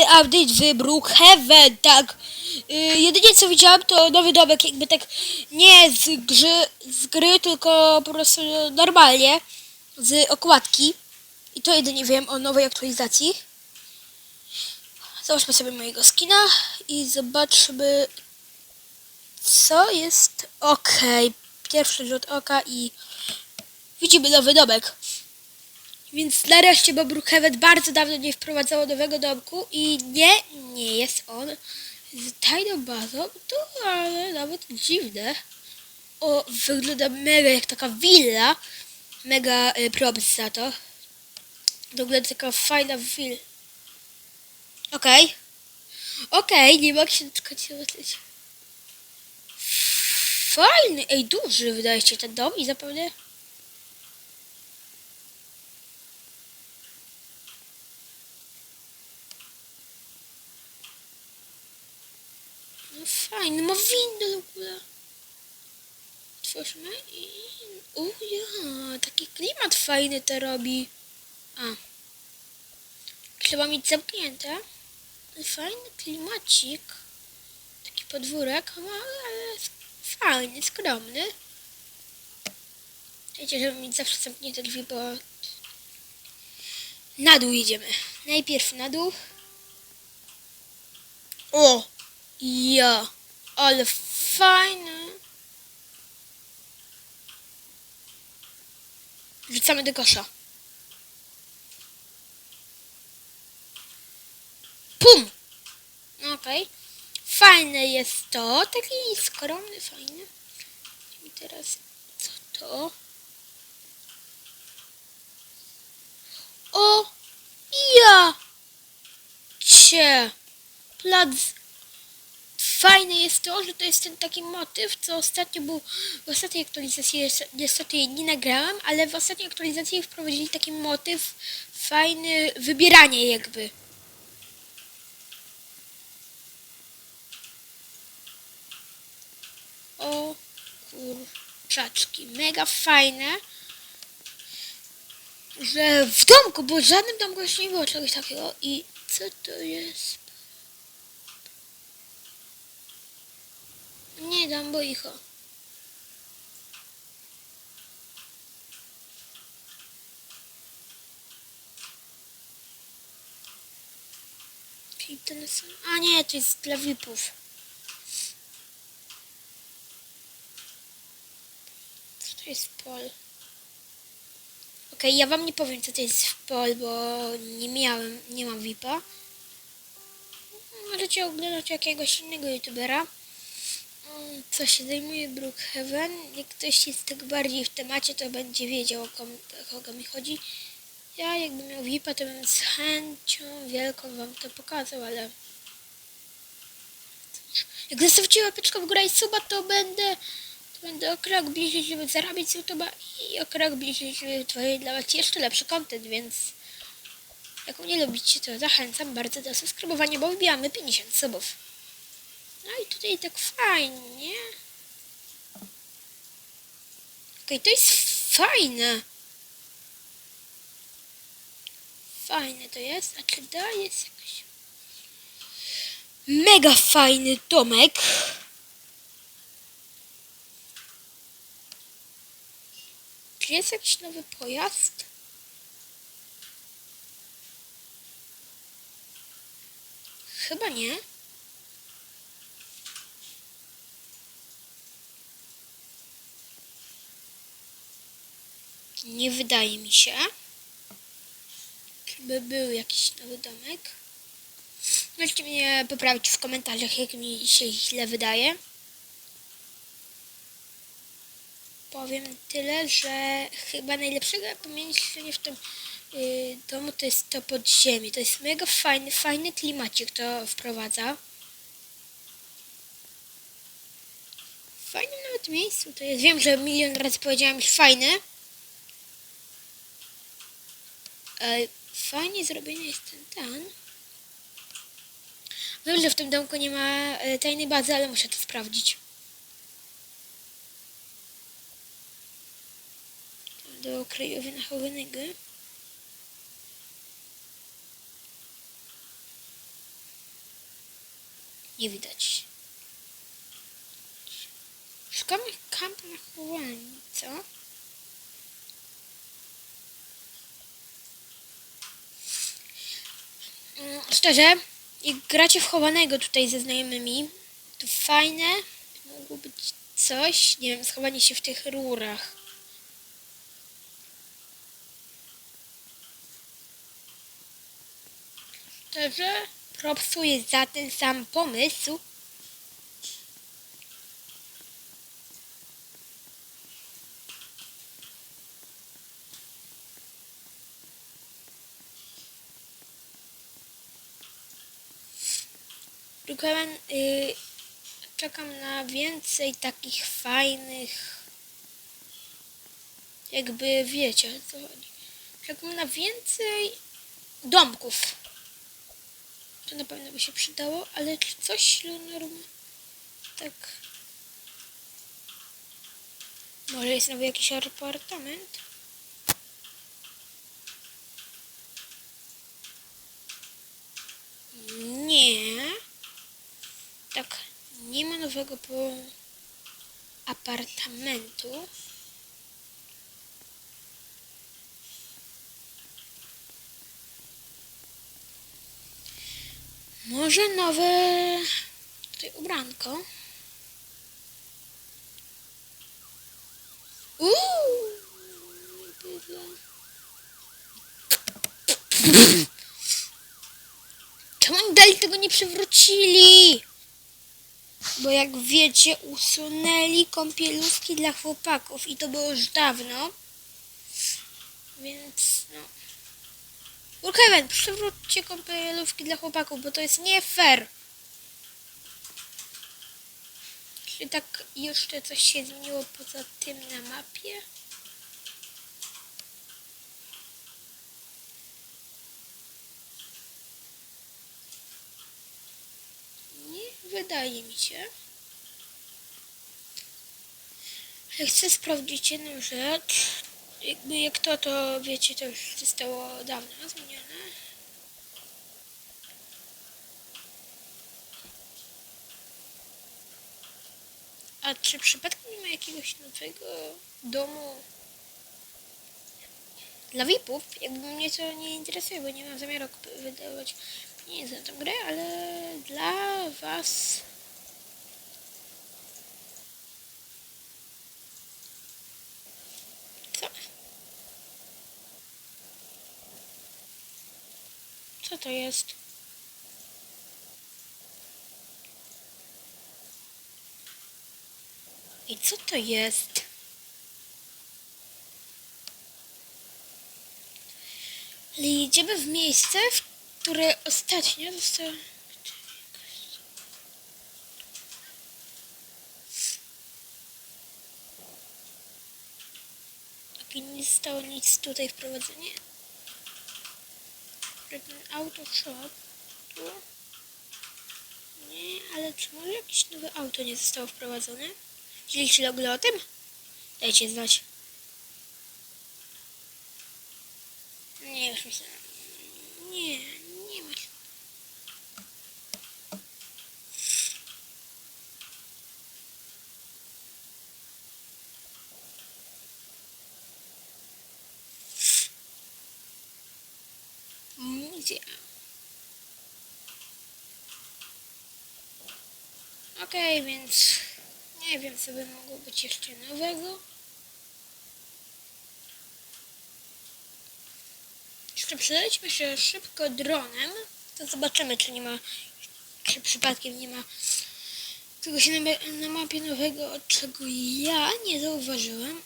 update w Brookhaven, tak. Y, jedynie co widziałam to nowy domek, jakby tak nie z, grzy, z gry, tylko po prostu normalnie, z okładki. I to jedynie wiem o nowej aktualizacji. Zobaczmy sobie mojego skina i zobaczmy co jest ok. Pierwszy rzut oka i widzimy nowy domek. Więc nareszcie, bo Brookhaven bardzo dawno nie wprowadzało nowego domku i nie, nie jest on z tajną bazą, to ale nawet dziwne. O, wygląda mega jak taka willa. Mega y, props za to. Wygląda taka fajna willa. Okej. Okej, nie mogę się doczekać zobaczyć. Fajny, ej, duży wydaje się ten dom i zapewne... No fajny, ma windę w ogóle. Otwórzmy i... Uja, taki klimat fajny to robi. A. Trzeba mieć zamknięte. Fajny klimacik. Taki podwórek, no, ale fajny, skromny. Wiecie, żeby mieć zawsze zamknięte drzwi, bo na dół idziemy. Najpierw na dół. O! Ja! Ale fajne! Wrzucamy do kosza. Pum! Okej. Fajne jest to. Taki skromny, fajny. I teraz co to? O! Ja! Cie! Plac. Fajne jest to, że to jest ten taki motyw, co ostatnio był w ostatniej aktualizacji, niestety nie nagrałam, ale w ostatniej aktualizacji wprowadzili taki motyw fajny, wybieranie jakby. O kurczaczki, mega fajne, że w domku, bo w żadnym domku jeszcze nie było czegoś takiego i co to jest? Nie dam, bo ten sam. A nie, to jest dla VIP-ów. Co to jest pol? Okej, ja wam nie powiem, co to jest pol, bo nie miałem, nie mam VIP-a. Możecie oglądać jakiegoś innego youtubera co się zajmuje Brookhaven. Jak ktoś jest tak bardziej w temacie, to będzie wiedział, o, kom, o kogo mi chodzi. Ja jakbym miał VIP-a, to bym z chęcią wielką wam to pokazał, ale... Jak zostawicie łapeczkę w górę i suba, to będę... To będę o krok bliżej, żeby zarabiać z YouTube'a i o krok bliżej, żeby tworzyć dla was jeszcze lepszy content, więc... Jak mnie lubicie, to zachęcam bardzo do subskrybowania, bo wbijamy 50 subów. No i tutaj tak fajnie. Okej, to jest fajne. Fajne to jest. A czy to jest jakiś... Mega fajny domek. Czy jest jakiś nowy pojazd? Chyba nie. Nie wydaje mi się, żeby był jakiś nowy domek. Możecie mnie poprawić w komentarzach, jak mi się źle wydaje. Powiem tyle, że chyba najlepszego pomieszczenia w tym y, domu to jest to podziemie. To jest mega fajny, fajny klimacik to wprowadza. W fajnym nawet miejscu to jest. Wiem, że milion razy powiedziałam już fajne. Fajnie zrobiony jest ten ten. Wiem, że w tym domku nie ma e, tajnej bazy, ale muszę to sprawdzić. Do krajowy nachowanego. Nie widać. Szukamy kamp na chłodni, co? Szczerze, jak gracie w chowanego tutaj ze znajomymi, to fajne mogło być coś, nie wiem, schowanie się w tych rurach. Szczerze, propsuję za ten sam pomysł. Szukałem, y, czekam na więcej takich fajnych, jakby wiecie co chodzi. Czekam na więcej domków. To na pewno by się przydało, ale czy coś Lenorm tak... Może jest nowy jakiś apartament? Nie. Tak, nie ma nowego po apartamentu. Może nowe tutaj ubranko. Uuu. Czemu oni dalej tego nie przywrócili? Bo jak wiecie, usunęli kąpielówki dla chłopaków i to było już dawno. Więc no. Brookhaven, przywróćcie kąpielówki dla chłopaków, bo to jest nie fair. Czy tak jeszcze coś się zmieniło poza tym na mapie? Nie wydaje mi się. Chcę sprawdzić jedną rzecz. Jakby jak to, to wiecie, to już zostało dawno zmienione. A czy przypadkiem nie ma jakiegoś nowego domu dla VIP-ów? Jakby mnie to nie interesuje, bo nie mam zamiaru wydawać pieniędzy na tę grę, ale dla was... Co? Co to jest? I co to jest? Ale Jedziemy w miejsce, w które ostatnio zostało... Ok, nie zostało nic tutaj wprowadzenie. Ten auto shop. Tu. Nie, ale czy może jakieś nowe auto nie zostało wprowadzone? Widzieliście w ogóle o tym? Dajcie znać. Nie, już myślałem. Nie, nie ma. Gdzie? Okej, więc nie wiem, co by mogło być jeszcze nowego. Jeszcze przeleciśmy się szybko dronem, to zobaczymy, czy nie ma, czy przypadkiem nie ma czegoś na, na mapie nowego, czego ja nie zauważyłem.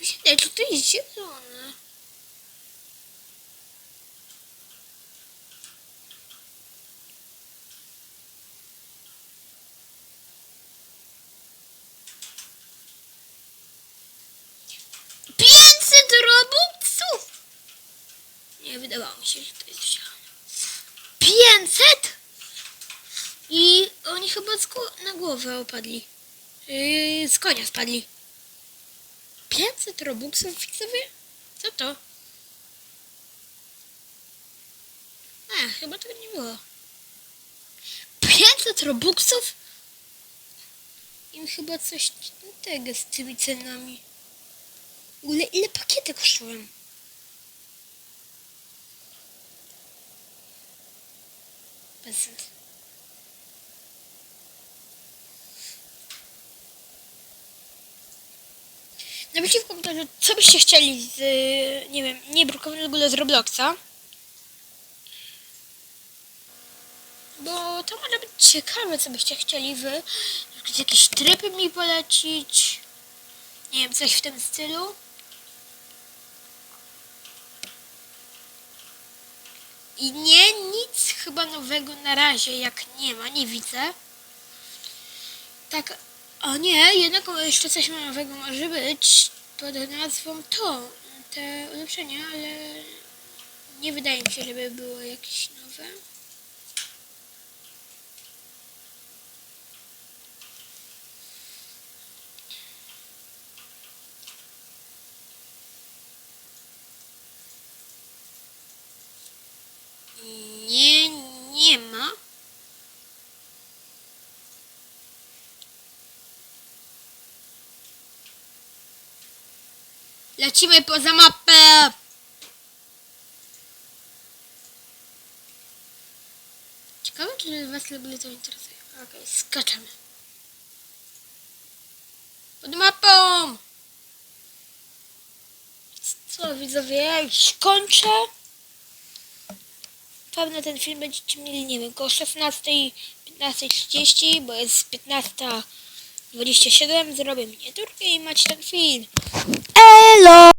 Mi się to jest zielone. Pięćset robuxów! Nie, wydawało mi się, że to jest zielone. Pięćset? I oni chyba na głowę opadli. Yy, z konia spadli. 500 robuxów widzowie? Co to? A, chyba tego nie było. 500 robuxów? Im chyba coś tego z tymi cenami. W ogóle ile pakiety kosztują? Bez sensu. Napiszcie w komentarzu, co byście chcieli z, y, nie wiem, nie brukowanego z Robloxa. Bo to może być ciekawe, co byście chcieli wy. Jakieś trypy mi polecić. Nie wiem, coś w tym stylu. I nie, nic chyba nowego na razie, jak nie ma, nie widzę. Tak, o nie, jednak jeszcze coś nowego może być pod nazwą to, te ulepszenia, ale nie wydaje mi się, żeby było jakieś nowe. Nie, nie ma. Lecimy poza mapę. Ciekawe, czy was ogóle to interesuje. Okej, skaczemy. Pod mapą! Co widzowie, już kończę. Pewno ten film będziecie mieli, nie wiem, koło 16, 15.30, bo jest 15.27. Zrobię miniaturkę i macie ten film. Elo!